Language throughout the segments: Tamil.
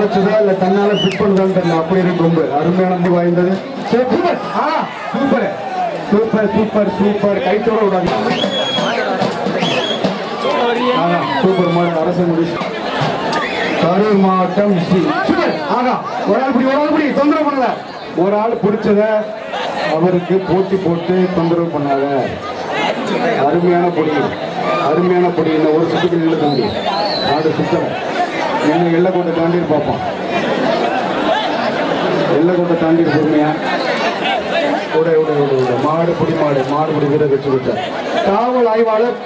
உழைச்சதா இல்ல தன்னால ஃபிட் பண்ணதான்னு தெரியல. அப்படி இருக்கு ரொம்ப அருமையான அன்பு வாய்ந்தது. Super. Super. Super super super. கைத்தோட விடாது சூப்பர் மாடல் அரசு முடிச்சு கரூர் மாவட்டம் ஸ்ரீ சூப்பர். ஆகா ஒரு ஆள் பிடி ஒரு ஆள் பிடி. தொந்தரவு பண்ணல. ஒரு ஆள் பிடிச்சத அவருக்கு போட்டி போட்டு தொந்தரவு பண்ணாத. அருமையான பொடி. அருமையான பொடி. இந்த ஒரு சுத்துக்கு நின்று தம்பி. நாடு சுத்தல. என்ன எல்லை கொண்டு தாண்டி பார்ப்போம் எல்லை கொண்டு தாண்டி பொறுமையா. உடை உடைய உட மாடு பிடி மாடு மாடு புடி வீரர் வச்சு விட்டார் காவல் ஆய்வாளர்.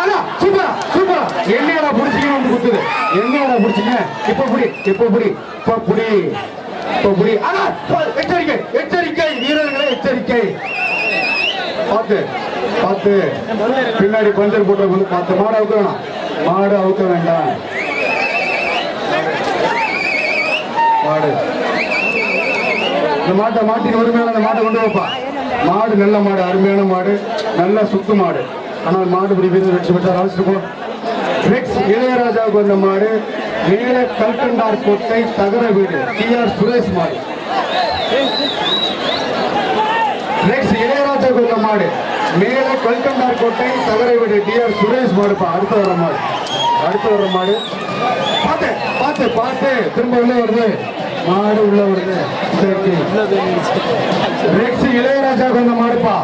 அண்ணா சூப்பரா சூப்பரா. என்னடா புடிச்சீங்கன்னு குத்துது? என்னடா புடிச்சீங்க இப்ப புடி இப்ப புடி இப்ப புடி இப்ப புடி. எச்சரிக்கை எச்சரிக்கை வீரர்களே எச்சரிக்கை. பார்த்து பார்த்து. பின்னாடி பஞ்சர் போட்ட வந்து பார்த்து மாடு அவுக்க வேணாம் மாடு அவுக்க வேண்டாம். மாடு. இந்த மாட்டை மாட்டிட்டு வறுமையான அந்த மாட்டை கொண்டு வைப்பா. மாடு நல்ல மாடு அருமையான மாடு நல்ல சுத்து மாடு. ஆனால் மாடு இப்படி வீரர் வெற்றி பெற்றார். அழைச்சிட்டு போ இளையராஜாவுக்கு வந்த மாடு மேல கல்கண்டார் கோட்டை தகர வீடு டி ஆர் சுரேஷ் மாடு. ரெக்ஸ் இளையராஜாவுக்கு வந்த மாடு மேல கல்கண்டார் கோட்டை தகர வீடு டி ஆர் சுரேஷ் மாடுப்பா. அடுத்த வர மாடு. அடுத்து வர்ற மாடு. பார்த்து பார்த்து பார்த்து திரும்ப உள்ள வருது. மாடு உள்ள வருது. ரெக்ஸ் இளையராஜா கொண்ட மாடுப்பா.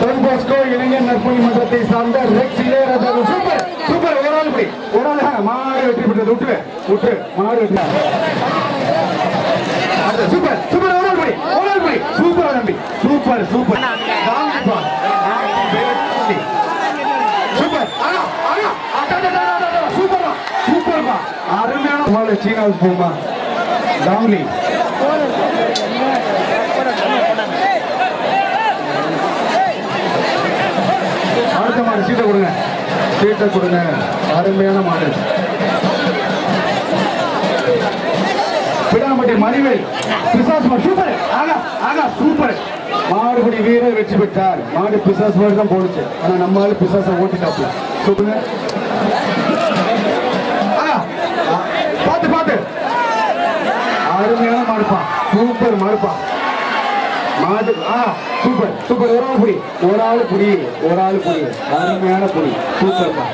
தொன் பாஸ்கோ இளைஞர் நற்பணி மன்றத்தை சார்ந்த ரெக்ஸ் இளையராஜா சூப்பர் சூப்பர். ஒரு ஆள் இப்படி. ஒரு ஆள் மாடு வெற்றி பெற்றது. விட்டு விட்டு மாடு வெற்றி சூப்பர் சூப்பர். ஒரு ஆள் இப்படி ஒரு ஆள் இப்படி. சூப்பர் தம்பி. சூப்பர் சூப்பர் ஆனா ஆனா அடடடடடட, சூப்பர்மா சூப்பர்மா அருமையான மாடு சீனாவுக்கு போமா தாவலி அடுத்த மாடு சீட்டை கொடுங்க. சீட்டை கொடுங்க. அருமையான மாடு. பிடாமட்டி மணிவேல். பிசாஸ் சூப்பர். ஆகா ஆகா சூப்பர். மாடுபடி வீரர் வெற்றி பெற்றார். மாடு பிசாஸ் மாடு தான் போடுச்சு ஆனா நம்ம ஆளு ஓட்டி ஓட்டிட்டாப்ல சொல்லுங்க. மாடு. அருமையான மாடுப்பான் சூப்பர் மாடுப்பான் மாடு ஆ சூப்பர் சூப்பர். ஒரு ஆள் புடி. ஒரு ஆள் புடி ஒரு ஆள் புடி. அருமையான புடி. சூப்பர்ப்பா.